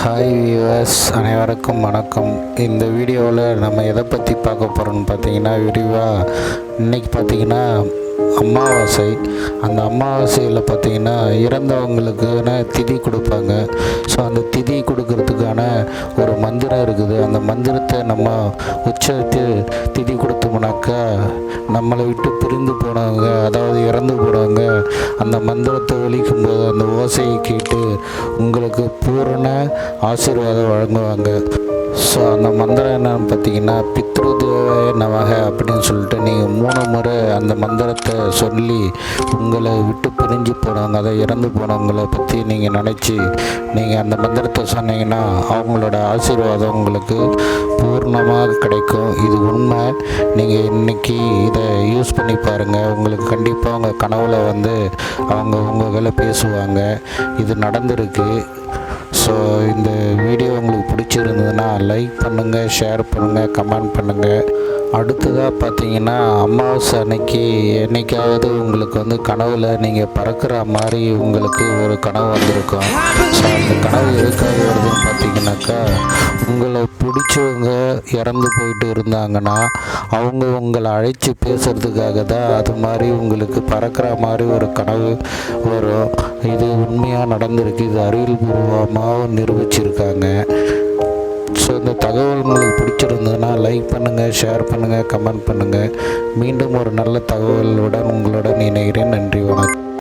Hi viewers அனைவருக்கும் வணக்கம். இந்த வீடியோவில் நம்ம எதை பற்றி பார்க்க போகிறோம்னு பார்த்தீங்கன்னா விரிவாக இன்றைக்கி பார்த்தீங்கன்னா அமாவாசை. அந்த அமாவாசையில் பார்த்தீங்கன்னா இறந்தவங்களுக்கான திதி கொடுப்பாங்க. ஸோ அந்த திதி கொடுக்கறதுக்கான ஒரு மந்திரம் இருக்குது. அந்த மந்திரத்தை நம்ம உச்சரித்து திதி கொடுத்தோம்னாக்கா நம்மளை விட்டு பிரிந்து போனவங்க அதாவது இறந்து போனவங்க அந்த மந்திரத்தை ஒலிக்கும் போது அந்த ஓசையை கேட்டு உங்களுக்கு பூரண ஆசீர்வாதம் வழங்குவாங்க. ஸோ அந்த மந்திரம் என்னன்னு பார்த்தீங்கன்னா பித்ருதேவாய நமக அப்படின்னு சொல்லிட்டு நீங்கள் மூணு முறை அந்த மந்திரத்தை சொல்லி உங்களை விட்டு பிரிஞ்சு போனவங்க அதை இறந்து போனவங்களை பற்றி நீங்கள் நினச்சி நீங்கள் அந்த மந்திரத்தை சொன்னீங்கன்னா அவங்களோட ஆசீர்வாதம் உங்களுக்கு பூர்ணமாக கிடைக்கும். இது உண்மை. நீங்கள் இன்றைக்கி இதை யூஸ் பண்ணி பாருங்கள் உங்களுக்கு கண்டிப்பாக உங்கள் கனவுல வந்து அவங்க உங்களை பேசுவாங்க. இது நடந்திருக்கு. ஸோ இந்த வீடியோ பிடிச்சிருந்ததுன்னா லைக் பண்ணுங்கள் ஷேர் பண்ணுங்கள் கமெண்ட் பண்ணுங்கள் அடுத்ததாக பார்த்தீங்கன்னா அமாவாசை அன்னைக்கு என்னைக்காவது உங்களுக்கு வந்து கனவில் நீங்கள் பறக்கிற மாதிரி உங்களுக்கு ஒரு கனவு வந்திருக்கும். ஸோ அந்த கனவு எதுக்காக வருதுன்னு பார்த்தீங்கன்னாக்கா உங்களை பிடிச்சவங்க இறந்து போயிட்டு இருந்தாங்கன்னா அவங்க உங்களை அழைச்சி பேசுகிறதுக்காக தான் அது மாதிரி உங்களுக்கு பறக்கிற மாதிரி ஒரு கனவு வரும். இது உண்மையாக நடந்திருக்கு. இது அறிவியல் பூர்வமாகவும் நிரூபிச்சிருக்காங்க. ஸோ இந்த தகவல் உங்களுக்கு பிடிச்சிருந்ததுன்னா லைக் பண்ணுங்கள் ஷேர் பண்ணுங்கள் கமெண்ட் பண்ணுங்கள் மீண்டும் ஒரு நல்ல தகவலுடன் உங்களுடன் இணைகிறேன். நன்றி வணக்கம்.